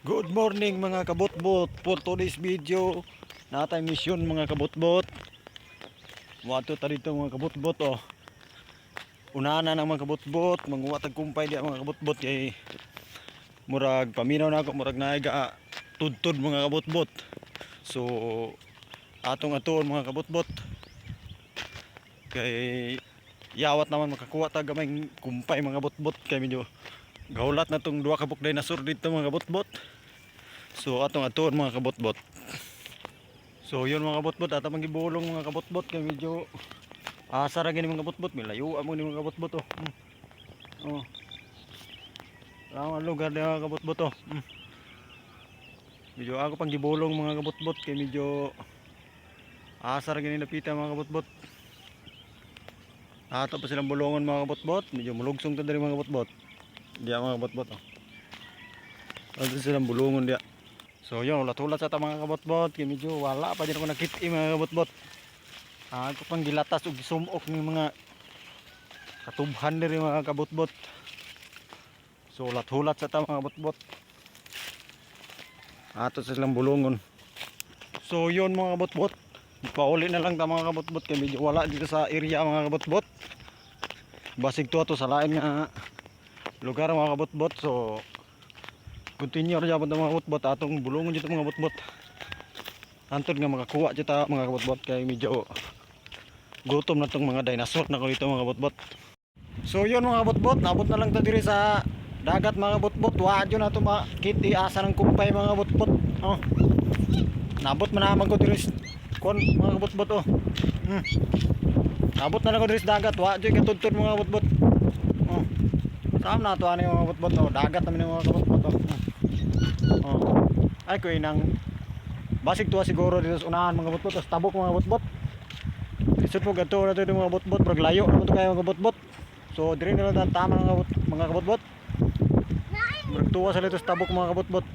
Good morning mga kabutbot For today's video. Natay mission mga kabutbot Wato ta dito mga kabutbot oh. Unana ng mga kabutbot Manguwatag kumpay di mga kabutbot Kay Murag paminaw na ako Murag naiga Tudtod mga kabutbot So Atong atuon mga kabutbot Kay Yawat naman makakuha ta gamay kumpay mga butbot Kay medyo Gaulat na tong duha ka buk dinosaur dito mga kabutbot. So atong atuon mga kabutbot. So yun mga kabutbot ata mang gibulong mga kabutbot kay medyo asa ra gini mga kabutbot milayo amo ni mga kabutbot oh. Mm. Oh. Lang ang lugar ni mga kabutbot oh. Mm. Medyo ako pang gibulong mga kabutbot kay medyo asa ra gini napita mga kabutbot. Ato pa silang bulungan mga kabutbot, medyo mulugsong ta diri mga kabutbot. Diya mga kabot-bot oh. Ano silang bulungon dia. So yun, ulat-ulat sa ta mga kabot-bot. Kaya medyo wala pa din ako nakiti mga kabot-bot. Ah, ako pang gilatas ug sumok ng mga katubhan diri mga kabot-bot. So ulat-ulat sa ta mga kabot-bot. Ato sa silang bulungon. So yun mga kabot-bot. Pauli na lang ta mga kabot-bot kaya medyo wala dito sa area mga kabot-bot. Basig to ato sa lain nga lugar mga kabutbot so continue ra jabon mga kabutbot atong bulungon dito mga kabutbot antod nga makakuha dito mga kabutbot kay medyo gutom na tong mga dinosaur na ko dito mga kabutbot so yun mga kabutbot nabot na lang ta diri sa dagat mga kabutbot wa jud na to makiti asa ng kumpay mga kabutbot oh nabot man naman ko diri kon mga kabutbot oh. Hmm. nabot na lang ko diri sa dagat. Wa jud katudtod mga kabutbot Saan na ano yung mga butbot oh. Dagat naman yung mga kabutbot oh. Oh. Ay ko inang basig tuwa siguro dito sa unahan mga butbot tapos tabok mga butbot. Isip po gato na to yung mga butbot pag layo naman to kayo mga butbot. So diri na lang ang tama mga kabut mga kabutbot. Murag tuwa sa dito sa tabok mga kabutbot.